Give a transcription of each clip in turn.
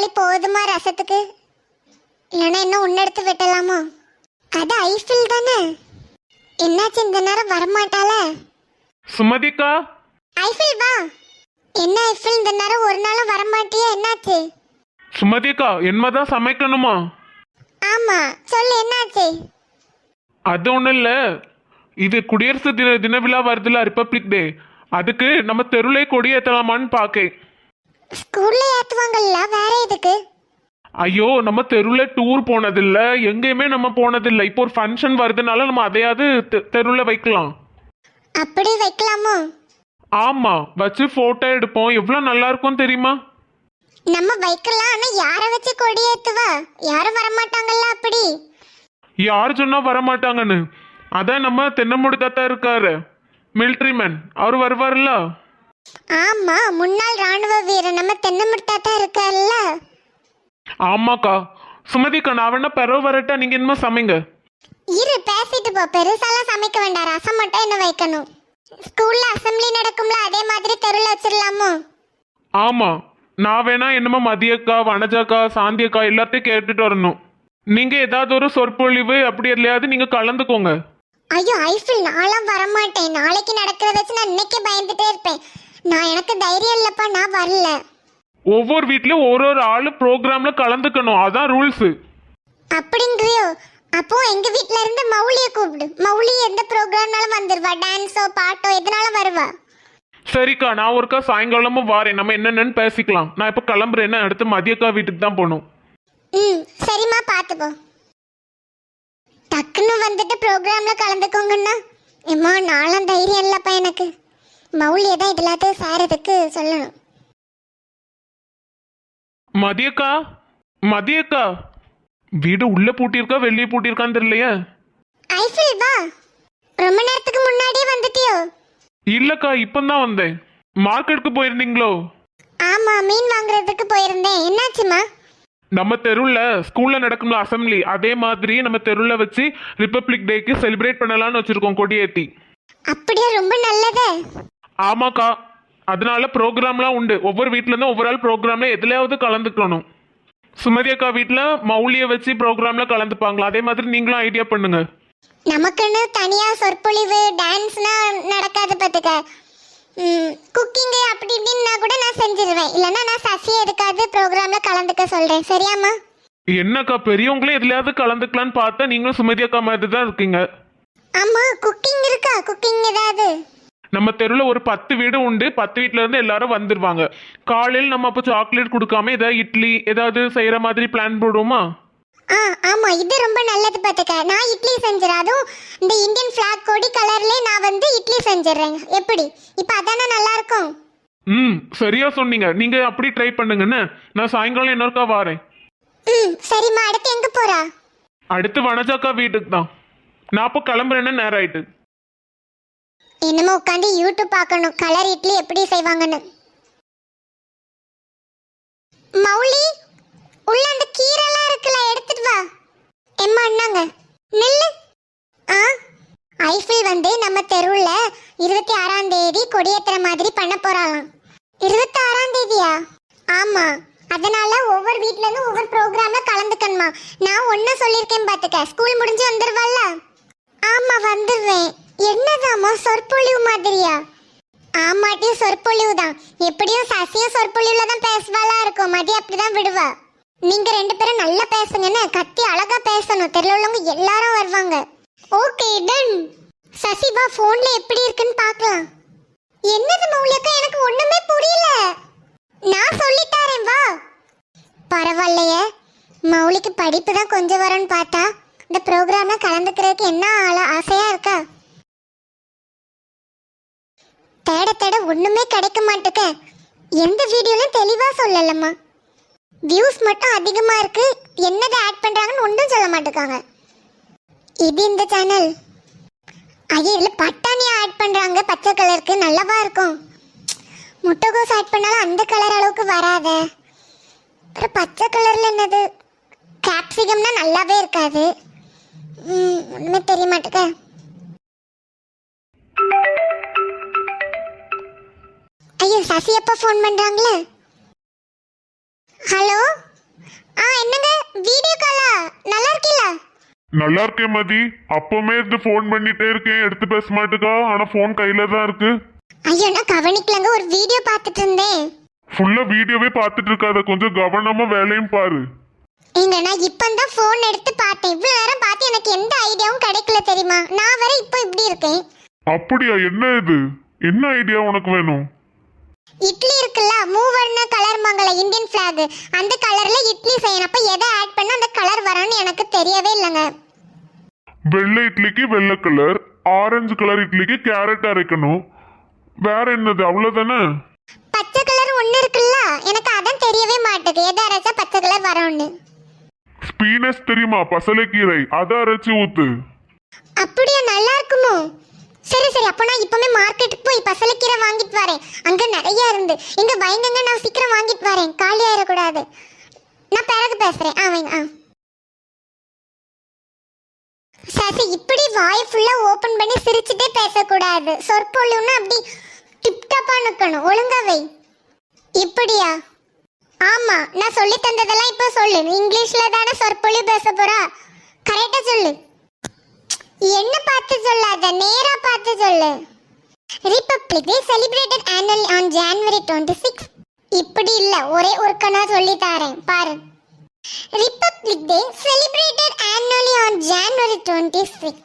தக்காளி போதுமா ரசத்துக்கு? இல்லைன்னா இன்னும் ஒன்று எடுத்து வெட்டலாமோ? அது ஐஃபில் தானே? என்னாச்சு இந்த நேரம் வரமாட்டாள? சுமதிக்கா? ஐஃபில் வா. என்ன ஐஃபில் இந்த நேரம் ஒரு நாளும் வரமாட்டியா? என்னாச்சு? சுமதிக்கா என்னதான் சமைக்கணுமா? ஆமா சொல்லு என்னாச்சு? அது ஒன்றும் இல்லை. இது குடியரசு தின தின விழா வருதுல ரிப்பப்ளிக் டே அதுக்கு நம்ம தெருளே கொடி ஏற்றலாமான்னு பார்க்கேன் ஸ்கூல்ல ஏத்துவாங்கல்ல வேற எதுக்கு? ஐயோ நம்ம தெருவில் டூர் போனதில்ல எங்கேயுமே நம்ம போனதில்லை. இப்போ ஒரு ஃபங்க்ஷன் வருதுனால நம்ம அதையாவது தெ- தெருவில் வைக்கலாம். அப்படி வைக்கலாமோ? ஆமா வச்சு போட்டோ எடுப்போம். எவ்வளோ நல்லா இருக்கும் தெரியுமா? நம்ம வைக்கலாம் ஆனா யார வச்சு கொடி ஏத்துவா? யாரும் வரமாட்டாங்கல்ல அப்படி? யார் சொன்னா வரமாட்டாங்கன்னு? அதான் நம்ம தென்னமுடி தாத்தா இருக்காரு. மிலிட்ரி மேன் அவர் வருவார்ல ஆமா முன்னாள் ராணுவ வீரர் நம்ம தென்னமுட்டாத்தா இருக்கார்ல? ஆமாக்கா. சுமதிக்கா நான் வேணா பெறவு வரட்டா நீங்க என்னமோ சமைங்க. இரு பேசிட்டு போ. பெருசாலாம் சமைக்க வேண்டாம். ரசம் மட்டும் என்ன வைக்கணும். ஸ்கூல்ல அசெம்பிளி நடக்கும்ல அதே மாதிரி தெருவில் வச்சிடலாமோ? ஆமா. நான் வேணா என்னமோ மதியக்கா வனஜாக்கா சாந்தியக்கா எல்லாத்தையும் கேட்டுட்டு வரணும். நீங்க ஏதாவது ஒரு சொற்பொழிவு அப்படி எதுலையாவது நீங்க கலந்துக்கோங்க. ஐயோ ஐஃபில் நான்லாம் வரமாட்டேன். நாளைக்கு நடக்கிறத வச்சு நான் இன்னைக்கே பயந்துட்டே இருப்பேன். நான் எனக்கு தைரியம் இல்லப்பா நான் வரல. ஒவ்வொரு வீட்லயும் ஒரு ஒரு ஆளு ப்ரோக்ராம்ல கலந்துக்கணும். அதான் ரூல்ஸ் அப்படிங்கிறியோ? அப்போ எங்க வீட்ல இருந்து மௌலிய கூப்பிடு. மௌலி எந்த ப்ரோக்ராம்னாலும் வந்துருவா. டான்ஸோ பாட்டோ எதனாலும் வருவா. சரிக்கா நான் ஒருக்கா சாயங்காலமும் வாரேன். நம்ம என்னென்னு பேசிக்கலாம். நான் இப்போ கிளம்புறேன் அடுத்து மதியக்கா வீட்டுக்கு தான் போகணும். ம் சரிம்மா பார்த்துப்போ டக்குன்னு வந்துட்டு ப்ரோக்ராம்ல கலந்துக்கோங்கன்னா எம்மா நாளாம் தைரியம் இல்லப்பா எனக்கு. மௌலியை தான் இதெல்லாத்தையும் சாரதுக்கு சொல்லணும். மதியக்கா? மதியக்கா? வீடு உள்ள பூட்டியிருக்கா வெளியே பூட்டியிருக்கான்னு தெரியலையே. ஐஃபில் வா. ரொம்ப நேரத்துக்கு முன்னாடியே வந்துட்டியோ? இல்லக்கா இப்பந்தான் வந்தேன். மார்க்கெட்டுக்கு போயிருந்தீங்களோ? ஆமா மீன் வாங்குறதுக்கு போயிருந்தேன். என்னாச்சுமா? நம்ம தெருவில் ஸ்கூல்ல நடக்கும்ல அசம்பிளி. அதே மாதிரி நம்ம தெருவில் வச்சு ரிப்பப்ளிக் டேக்கு செலிப்ரேட் பண்ணலாம்னு வச்சிருக்கோம் கொடியேத்தி. அப்படியே ரொம்ப நல்லதே. ஆமாக்கா. அதனால ப்ரோக்ராம்லாம் உண்டு. ஒவ்வொரு வீட்ல இருந்தும் ஒவ்வொரு ஆள் ப்ரோக்ராம்ல எதுலயாவது கலந்துக்கணும். சுமதி அக்கா வீட்டில் மௌலியை வச்சு ப்ரோக்ராம்ல கலந்துப்பாங்களா? அதே மாதிரி நீங்களும் ஐடியா பண்ணுங்க. நமக்குன்னு தனியா சொற்பொழிவு டான்ஸ்னா நடக்காது பார்த்துக்க குக்கிங் அப்படி இப்படின்னா கூட நான் செஞ்சிருவேன். இல்லைன்னா நான் சசி எதுக்காவது ப்ரோக்ராம்ல கலந்துக்க சொல்றேன். சரியாம்மா? என்னக்கா பெரியவங்களே எதுலயாவது கலந்துக்கலான்னு பார்த்தா நீங்களும் சுமதி அக்கா மாதிரி தான் இருக்கீங்க. ஆமா குக்கிங் இருக்கா? குக்கிங் ஏதாவது? நம்ம தெருவில் ஒரு பத்து வீடு உண்டு பத்து வீட்ல இருந்து எல்லாரும் வந்துருவாங்க. காலையில் நம்ம அப்போ சாக்லேட் கொடுக்காம ஏதாவது இட்லி ஏதாவது செய்யற மாதிரி பிளான் போடுவோமா? ஆ ஆமா இது ரொம்ப நல்லது பார்த்துக்க. நான் இட்லி செஞ்சிடறேன் அதுவும் இந்த இந்தியன் ஃபிளாக் கொடி கலர்லயே நான் வந்து இட்லி செஞ்சிடுறேன் எப்படி? இப்போ அதானே நல்லா இருக்கும் ம் சரியா சொன்னீங்க. நீங்க அப்படி ட்ரை பண்ணுங்கன்னு நான் சாயங்காலம் இன்னொருக்கா வாரேன். ம் சரிம்மா. அடுத்து எங்க போறா? அடுத்து வனஜாக்கா வீட்டுக்கு தான். நான் அப்போ கிளம்புறேன்னு நேரம் ஆயிட்டு. என்னமோ உட்காந்து யூடியூப் பார்க்கணும். கலர் இட்லி எப்படி செய்வாங்கன்னு. மௌலி உள்ள அந்த கீரைலாம் இருக்குல்ல எடுத்துட்டு வா. எம்மா அண்ணாங்க நில்லு. ஆ? ஐஃபில் வந்து நம்ம தெருவில் இருபத்தி ஆறாம் தேதி கொடியேற்றுற மாதிரி பண்ண போறாளாம். இருபத்தி ஆறாம் தேதியா? ஆமா. அதனால ஒவ்வொரு வீட்ல இருந்து ஒவ்வொரு ப்ரோக்ராம்ல கலந்துக்கணுமா. நான் ஒன்னும் சொல்லியிருக்கேன் பாத்துக்க. ஸ்கூல் முடிஞ்சு வந்துருவல்ல? ஆமா வந்துடுவேன் என்னதாம்மா சொற்பொழிவு மாதிரியா? ஆமாட்டி சொற்பொழிவு தான் எப்படியும் சசியும் சொற்பொழிவுல தான் பேசுவாளா இருக்கும் மதி அப்படிதான் விடுவா. நீங்க ரெண்டு பேரும் நல்லா பேசுங்கன்னு கத்தி அழகா பேசணும். தெருல உள்ளவங்க எல்லாரும் வருவாங்க. ஓகே டன் சசி வா போன்ல எப்படி இருக்குன்னு பார்க்கலாம். என்னது மௌலியக்கா எனக்கு ஒண்ணுமே புரியல. நான் சொல்லிட்டாரேன் வா. பரவாயில்லையே. மௌலிக்கு படிப்பு தான் கொஞ்சம் வரும்னு பார்த்தா இந்த ப்ரோக்ராம்ல கலந்துக்கிறதுக்கு என்ன ஆள ஆசையா இருக்கா? தேட தேட ஒண்ணுமே கிடைக்க மாட்டுக்க. எந்த வீடியோலையும் தெளிவா சொல்லலம்மா. வியூஸ் மட்டும் அதிகமா இருக்கு. என்னதை ஆட் பண்றாங்கன்னு ஒன்றும் சொல்ல மாட்டேக்காங்க. இது இந்த சேனல் ஐயா இதுல பட்டாணியா ஆட் பண்றாங்க. பச்சை கலருக்கு நல்லவா இருக்கும். முட்டைகோஸ் ஆட் பண்ணாலும் அந்த கலர் அளவுக்கு வராத. அப்புறம் பச்சை கலர்ல என்னது? கேப்சிகம்னா நல்லாவே இருக்காது. ம், ஒண்ணுமே தெரிய மாட்டேங்க சசி எப்போ ஃபோன் பண்றாங்களே? ஹலோ ஆ என்னங்க? வீடியோ காலா நல்லா இருக்கீங்களா? நல்லா இருக்கேன் மதி. அப்பவுமே இருந்து ஃபோன் பண்ணிட்டே இருக்கேன். எடுத்து பேச மாட்டுக்கா. ஆனா ஃபோன் கையில தான் இருக்கு. ஐயோ நான் கவனிக்கலங்க. ஒரு வீடியோ பார்த்துட்டு இருந்தேன். ஃபுல்லா வீடியோவே பார்த்துட்டு இருக்காத. கொஞ்சம் கவனமா வேலையும் பாரு. ஏங்க நான் இப்பதான் ஃபோன் எடுத்து பார்த்தேன். இவ்வளவு நேரம் பார்த்து எனக்கு எந்த ஐடியாவும் கிடைக்கல தெரியுமா? நான் வர இப்போ இப்படி இருக்கேன். அப்படியா? என்ன இது? என்ன ஐடியா உனக்கு வேணும்? இட்லி இருக்குல்ல மூவர்ண கலர் மங்கள இந்தியன் ஃபிளாக் அந்த கலர்ல இட்லி செய்யணும். அப்ப எதை ஆட் பண்ண அந்த கலர் வரும்னு எனக்கு தெரியவே இல்லைங்க. வெள்ளை இட்லிக்கு வெள்ளை கலர் ஆரஞ்சு கலர் இட்லிக்கு கேரட் அரைக்கணும். வேற என்னது? அவ்வளவுதானே? பச்சை கலர் ஒண்ணு இருக்குல்ல எனக்கு அதான் தெரியவே மாட்டேங்குது எதை அரைச்சா பச்சை கலர் வரும்னு. ஸ்பீனஸ் தெரியுமா? பசலைக்கீரை. அதை அரைச்சு ஊத்து. அப்படியா நல்லா இருக்குமோ? அப்போ நான் இப்பவுமே மார்க்கெட்டுக்கு போய் பசலைக்கீரை வாங்கிட்டு வரேன். அங்க நிறைய இருந்து. இங்க பயந்துங்க நான் சீக்கிரம் வாங்கிட்டு வரேன். காலி ஆயிடக்கூடாது. நான் பிறகு பேசுறேன். ஆ வைங்க ஆ. சசி இப்படி வாய் ஃபுல்லா ஓபன் பண்ணி சிரிச்சுட்டே பேசக்கூடாது. சொற்பொழிவுன்னு அப்படி டிப்டாப்பாக நிக்கணும். ஒழுங்கா வை. இப்படியா? ஆமா நான் சொல்லி தந்ததெல்லாம் இப்போ சொல்லு. இங்கிலீஷில் இங்கிலீஷ்ல தானே சொற்பொழிவு பேச போறா? கரெக்டா சொல்லு. என்ன பார்த்து சொல்லாத நேரா பார்த்து சொல்லு Republic Day celebrated annually on January twenty six இப்படி இல்ல ஒரே ஒருக்கனா சொல்லி தாரேன் பாரு Republic Day celebrated annually on January twenty six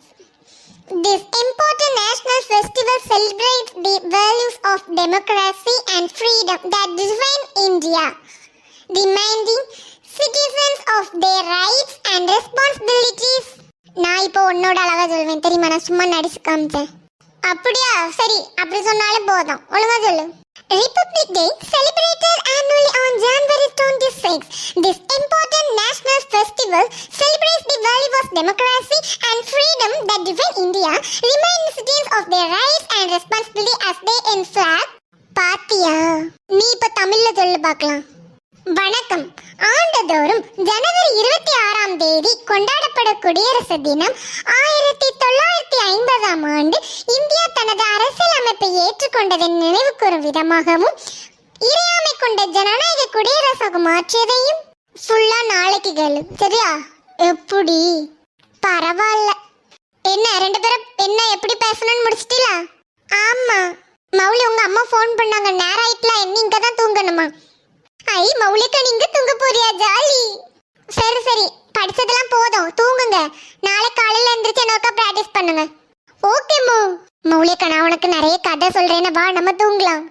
This important national festival celebrates the values of democracy and freedom that define India, demanding citizens of their rights and responsibilities. நான் இப்போ உன்னோட அழகா சொல்வேன் தெரியுமா நான் சும்மா நடிச்சு காமிச்சேன் அப்படியா சரி அப்படி சொன்னாலும் போதும் ஒழுங்கா சொல்லு Republic Day celebrated annually on January 26. This important national festival celebrates the value of democracy and freedom that define India, reminding citizens of their rights and responsibility as they enslave. பாத்தியா நீ இப்ப தமிழ்ல சொல்லு பார்க்கலாம் வணக்கம். ஆண்டுதோறும் ஜனவரி இருபத்தி ஆறாம் தேதி கொண்டாடப்படும் குடியரசு தினம் ஆயிரத்தி தொள்ளாயிரத்தி ஐம்பதாம் ஆண்டு இந்தியா தனது அரசியல் அமைப்பை ஏற்றுக்கொண்டதன் நினைவு கூறும் விதமாகவும் இறையாமை கொண்ட ஜனநாயக குடியரசாக மாற்றியதையும். ஃபுல்லா நாளைக்கு கேளு. சரியா? எப்படி? பரவாயில்ல என்ன ரெண்டு பேரும் என்ன எப்படி பேசணும்னு முடிச்சிட்டீங்களா ஆமா. மௌலி உங்க அம்மா ஃபோன் பண்ணாங்க. நேரம் ஆயிட்டலாம் என்ன இங்க தான் தூங்கணுமா? ஐ மௌலிகா நீங்க தூங்க போறியா ஜாலி. சரி சரி. படிச்சதெல்லாம் போதும். தூங்குங்க. நாளை காலையில எந்திரிச்சு நோக்கா பிராக்டிஸ் பண்ணுங்க. ஓகே மோ. மௌலிகா நான் உனக்கு நிறைய கதை சொல்றேன்னு வா நம்ம தூங்கலாம்.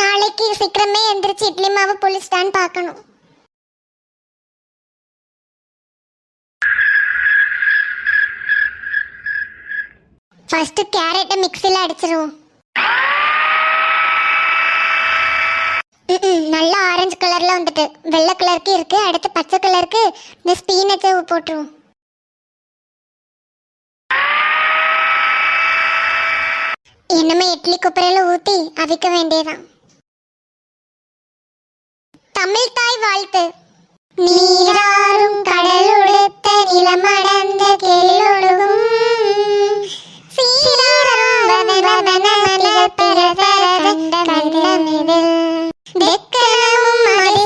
நாளைக்கு சீக்கிரமே எந்திரிச்சு இட்லி மாவு புளிச்சிட்டான்னு பார்க்கணும். ஃபர்ஸ்ட் கேரட்டை மிக்சியில் அடிச்சிருவோம். ம்ம், ஆரஞ்சு கலர்ல வந்துட்டு. வெள்ளை கலருக்கு இருக்கு அடுத்து பச்சை கலருக்கு இந்த ஸ்பீனச்சை போட்டுருவோம். என்னமே இட்லி குப்பரையில ஊத்தி அவிக்க வேண்டியதான் தமிழ் தாய் வாழ்த்து. நீராறும் கடலுடுத்த நிலமடந்த கெழிலொழுகும் சீராரும் வதனவதனமணிகள் பிறதர கண்ட கண்டமிதில் でっかなもまで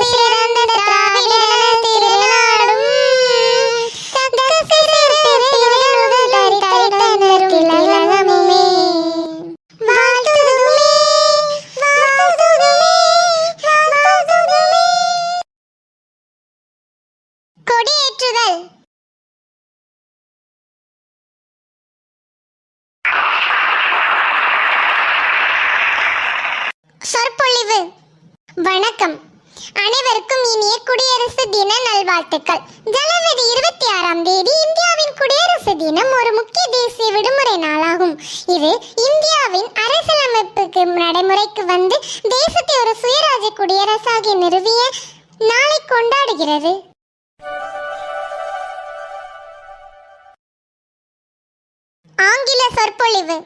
வணக்கம். அனைவருக்கும் இனிய குடியரசு தின நல்வாழ்த்துக்கள். ஜனவரி இருபத்தி ஆறாம் தேதி இந்தியாவின் குடியரசு தினம் ஒரு முக்கிய தேசிய விடுமுறை நாளாகும். இது இந்தியாவின் அரசியலமைப்புக்கு நடைமுறைக்கு வந்து தேசத்தை ஒரு சுயராஜ்ய குடியரசாக நிறுவிய நாளை கொண்டாடுகிறது. ஆங்கில சொற்பொழிவு.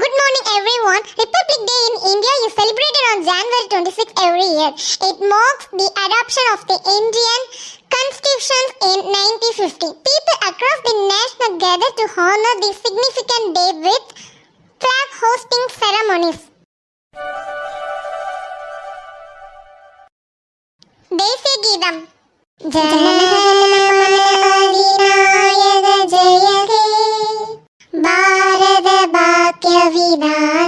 Good morning, everyone. Republic Day in India is celebrated on January 26 every year. It marks the adoption of the Indian Constitution in 1950. People across the nation gather to honor this significant day with flag hosting ceremonies. பாடலாம் ஜனநாயக பாக்ய விதானா